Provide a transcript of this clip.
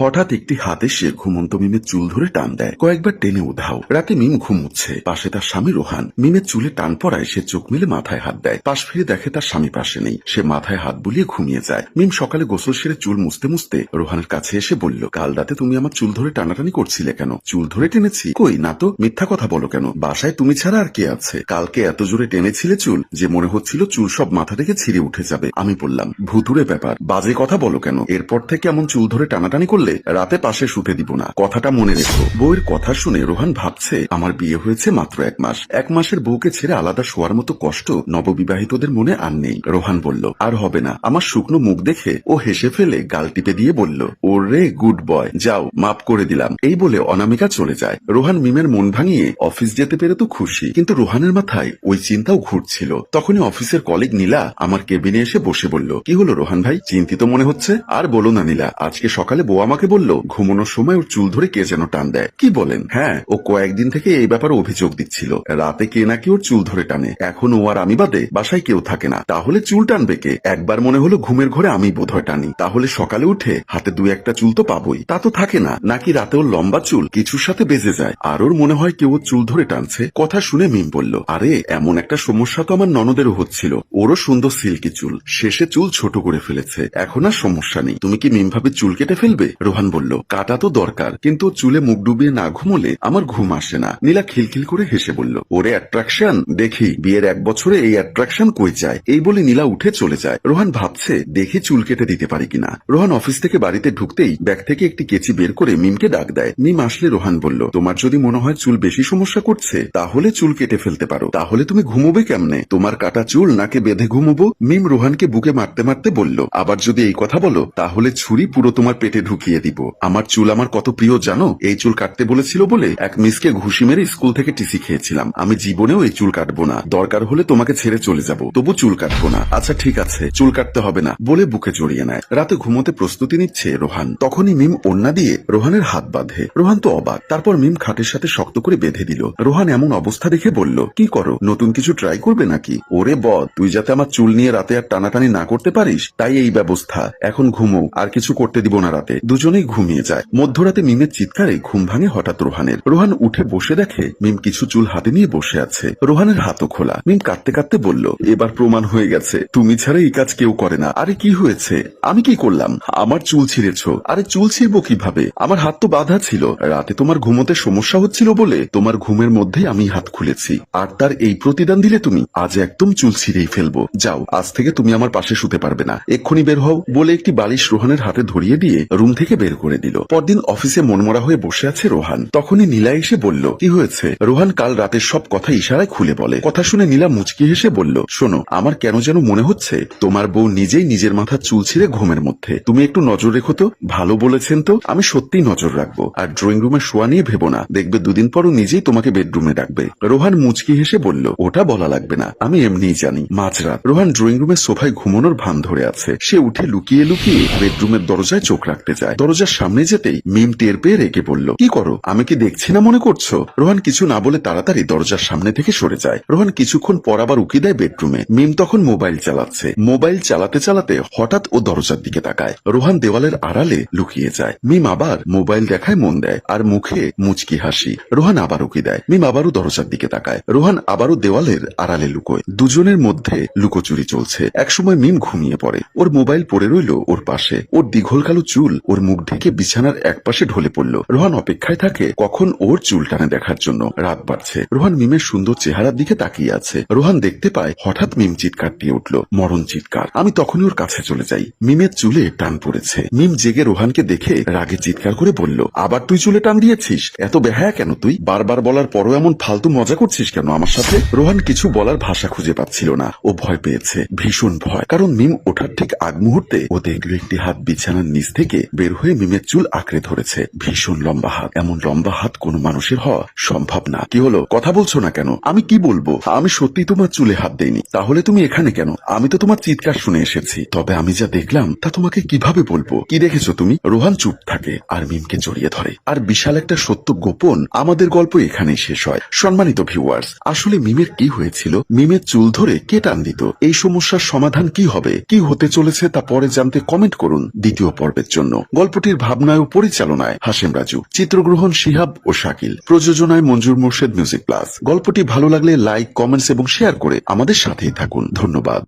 হঠাৎ একটি হাতে সে ঘুমন্ত মিমের চুল ধরে টান দেয়। কয়েকবার টেনে উধাও। রাতে মিম ঘুমুচ্ছে। পাশে তার স্বামী রোহান। মিমের চুলে টান পড়ায় সে চোখ মিলে মাথায় হাত দেয়। পাশ ফিরে দেখে তার স্বামী পাশে নেই। সে মাথায় হাত বুলিয়ে ঘুমিয়ে যায়। মিম সকালে গোসল সেরে চুল মুছতে মুছতে রোহানের কাছে এসে বলল, কাল রাতে তুমি আমার চুল ধরে টানাটানি করছিলে কেন? চুল ধরে টেনেছি? কই না তো? মিথ্যা কথা বলো কেন? বাসায় তুমি ছাড়া আর কে আছে? কালকে এত জোরে টেনেছিলে চুল যে মনে হচ্ছিল চুল সব মাথা থেকে ছিঁড়ে উঠে যাবে। আমি বললাম ভুতুরে ব্যাপার। বাজে কথা বলো কেন? এরপর থেকে এমন চুল ধরে টানাটানি করলে রাতে পাশে শুতে দিব না। কথাটা মনে রেখো। বউয়ের কথা শুনে রোহান ভাবছে, আমার বিয়ে হয়েছে মাত্র এক মাস। এক মাসের বউকে ছেড়ে আলাদা শোয়ার মতো কষ্ট নববিবাহিতদের মনে আর নেই। রোহান বলল, আর হবে না। আমার শুকনো মুখ দেখে ও হেসে ফেলে গাল টিপে দিয়ে বলল, ওরে গুড বয়, যাও মাপ করে দিলাম এই বলে অনামিকা চলে যায়। রোহান মিমের মন ভাঙিয়ে অফিস যেতে পেরে তো খুশি, কিন্তু রোহানের মাথায় ওই চিন্তাও ঘুরছিল। তখনই অফিসের কলিগ নীলা আমার কেবিনে এসে বসে বলল, কি হলো রোহান ভাই? চিন্তিত মনে হচ্ছে? আর বলো না নীলা, আজকে সকালে বউ আমাকে বলল, ঘুমানোর সময় ওর চুল ধরে কে যেন টান দেয়? কি বলেন? হ্যাঁ ও কয়েকদিন থেকে এই ব্যাপারে অভিযোগ দিচ্ছিল। রাতে কে নাকি ওর চুল ধরে টানে। এখন ও আর আমি বাদে বাসায় কেউ থাকে না। তাহলে চুল টানবে কে? একবার মনে হলো ঘুমের ঘরে আমি বোধহয় টানি। তাহলে সকালে উঠে হাতে দু একটা চুল তো পাবই। তা তো থাকে না। নাকি রাতে ওর লম্বা চুল কিছুর সাথে বেজে যায়? আর ওর মনে হয় কেউ চুল ধরে টানছে? কথা শুনে মিম বলল, আরে, এমন একটা সমস্যা তো আমার ননদেরও হচ্ছিল। ওরও সুন্দর সিল্কি চুল। শেষে চুল ছোট করে ফেলেছে। এখন আর সমস্যা নেই। তুমি কি মিম ভাবে চুল কেটে ফেলবে? রোহান বলল, কাটা তো দরকার, কিন্তু চুলে মুখ ডুবিয়ে না ঘুমোলে আমার ঘুম আসে না। নীলা খিলখিল করে হেসে বলল, ওরে অ্যাট্রাকশন দেখি, বিয়ের এক বছরে এই অ্যাট্রাকশন কই যায়? এই বলে নীলা উঠে চলে যায়। রোহান ভাবছে, দেখি চুল কেটে দিতে পারি কিনা? রোহান অফিস থেকে বাড়িতে ঢুকতেই ব্যাগ থেকে একটি কেচি বের করে মিমকে ডাক দেয়। মিম আসলে রোহান বলল, তোমার যদি মনে হয় চুল বেশি সমস্যা করছে, তাহলে চুল কেটে ফেলতে পারো। তাহলে তুমি ঘুমোবে কেমনে? তোমার কাটা চুল নাকে বেঁধে ঘুমোবো? মিম রোহানকে বুকে মারতে মারতে বলল, আবার যদি এই কথা বলো, তাহলে ছুরি পুরো তোমার পেটে ঢুকিয়ে দিব। আমার চুল আমার কত প্রিয় জানো? এই চুল কাটতে বলেছিল বলে এক মিসকে ঘুষি মেরে স্কুল থেকে টিসি খেয়েছিলাম। আমি জীবনেও এই চুল কাটবো না। দরকার হলে তোমাকে ছেড়ে চলে যাব। তবু চুল কাটবো না। আচ্ছা ঠিক আছে। চুল কাটতে হবে না বলে বুকে জড়িয়ে নেয়। রাতে ঘুমোতে প্রস্তুতি নিচ্ছে রোহান। তখনই মিম ওন্না দিয়ে রোহানের হাত বাঁধে। রোহান তো অবাক। তারপর মিম খাটের সাথে শক্ত করে বেঁধে দিল। রোহান এমন অবস্থা দেখে বলল, কি করো? নতুন কিছু ট্রাই করবে নাকি? ওরে বদ, তুই যাতে আমার চুল নিয়ে রাতে আর টানাটানি না করতে পারিস, তাই এই ব্যবস্থা। এখন ঘুমো। আর কিছু করতে দিব না রাতে। দুজনেই ঘুমিয়ে যায়। মধ্যরাতে মিমের চিৎকারে ঘুম ভাঙে হঠাৎ রোহানের। রোহান উঠে বসে দেখে মিম কিছু চুল হাতে নিয়ে বসে আছে। রোহানের হাতও খোলা। মিম কাঁদতে কাঁদতে বলল, এবার প্রমাণ হয়ে গেছে। তুমি ছাড়া এই কাজ কেউ করে না। আরে কি হয়েছে? আমি কি করলাম? আমার চুল ছিঁড়েছ। আরে চুল ছিঁড়বো কীভাবে? আমার হাত তো বাধা ছিল। রাতে তোমার ঘুমোতে সমস্যা হচ্ছিল বলে তোমার ঘুমের মধ্যে আমি হাত খুলেছি। আর তার এই প্রতিদান দিলে তুমি, আজ একদম চুল ছিঁড়েই ফেলব। যাও, আজ থেকে তুমি আমার পাশে শুতে পারবে না। এক্ষুনি বের হও বলে একটি বালিশ রোহানের হাতে ধরিয়ে দিয়ে রুম থেকে বের করে দিল। পরদিন অফিসে মনমরা হয়ে বসে আছে রোহান। তখনই নীলা এসে বলল, কি হয়েছে? রোহান কাল রাতের সব কথা ইশারায় খুলে বলে। কথা শুনে নীলা মুচকি হেসে বলল, শোনো, আমার কেন যেন মনে হচ্ছে, তোমার বউ নিজেই নিজের মাথা চুল ছিঁড়ে ঘুমের মধ্যে। তুমি একটু নজর রেখো তো, ভালো বলেছেন তো, আমি সত্যিই নজর রাখব। আর ড্রয়িং রুমে শোয়া নিয়ে ভেবো না, দেখবে দুদিন পরও নিজেই তোমাকে বেডরুমে ডাকবে। রোহান মুচকি হেসে বলল, ওটা বলা লাগবে না, আমি এমনিই জানি মাঝরাত রোহান ড্রয়িং রুমের সোফায় ঘুমানোর ভান ধরে আছে। সে উঠে লুকিয়ে লুকিয়ে বেডরুমের দরজায় চোখ রাখতে যায়। দরজার সামনে যেতেই মিম টের পেয়ে রেগে বলল, কি করো? আমি কি দেখছি না মনে করছ? রোহান কিছু না বলে তাড়াতাড়ি দরজার সামনে থেকে সরে যায়। রোহান কিছুক্ষণ পর আবার উকি দেয় বেডরুমে। মিম তখন মোবাইল চালাচ্ছে। মোবাইল চালাতে চালাতে হঠাৎ ও দরজার দিকে তাকায়। রোহান দেওয়ালের আড়ালে লুকিয়ে যায়। মিম আবার মোবাইল দেখায় মন দেয় আর মুখে মুচকি হাসি। রোহান আবার উকি দেয়। মিম আবারও দরজার দিকে তাকায়। রোহান আবারও দেওয়ালের আড়ালে লুকোয়। দুজনের মধ্যে লুকোচুরি চলছে। একসময় মিম ঘুমিয়ে পড়ে। ওর মোবাইল পড়ে রইল ওর পাশে। ওর দীঘল কালো চুল, ওর মুখ ঢেকে বিছানার এক পাশে ঢলে পড়ল। রোহান অপেক্ষায় থাকে কখন ওর চুল টানে দেখার জন্য। রাত বাড়ছে। রোহান মিমের সুন্দর চেহারার দিকে তাকিয়ে আছে। রোহান দেখতে পায় হঠাৎ মিম চিৎকার দিয়ে উঠল, মরণ চিৎকার। আমি তখনই ওর কাছে চলে যাই। মিমের চুলে টান পড়েছে। মিম জেগে রোহানকে দেখে রাগে চিৎকার করে বলল, আবার তুই চুলে টান দিয়েছিস? এত বেহায়া কেন তুই? বারবার বলার পরও এমন ফালতু মজা করছিস কেন আমার সাথে? রোহান কিছু বলার ভাষা খুঁজে পাচ্ছিল না। ও ভয় পেয়েছে, ভীষণ ভয়। কারণ মিম ওঠার ঠিক আগ মুহূর্তে ও দেখল একটি হাত বিছানার নিচ থেকে বের হয়ে মিমের চুল আঁকড়ে ধরেছে। ভীষণ লম্বা হাত। এমন লম্বা হাত কোনো মানুষের হওয়া সম্ভব না। কি হলো? কথা বলছো না কেন? আমি কি বলব? আমি সত্যি তোমার চুলে হাত দেইনি। তাহলে তুমি এখানে কেন? আমি তো তোমার চিৎকার শুনে এসেছি। তবে আমি যা দেখলাম, তা তোমাকে কীভাবে বলব? কি দেখেছ তুমি? রোহান চুপ থাকে আর মিমকে জড়িয়ে ধরে। আর বিশাল একটা সত্য গোপন আমাদের গল্প এখানেই শেষ হয়। সম্মানিত ভিউয়ার্স আসলে মিমের কি হয়েছিল? মিমের চুল ধরে কে টান দিত? এই সমস্যার সমাধান কি হবে? কি হতে চলেছে তা পরে জানতে কমেন্ট করুন দ্বিতীয় পর্বের জন্য। গল্প গল্পটির ভাবনায় ও পরিচালনায় হাসিম রাজু, চিত্রগ্রহণ শিহাব ও শাকিল, প্রযোজনায় মঞ্জুর মোর্শেদ মিউজিক প্লাস। গল্পটি ভালো লাগলে লাইক, কমেন্টস এবং শেয়ার করে আমাদের সাথেই থাকুন। ধন্যবাদ।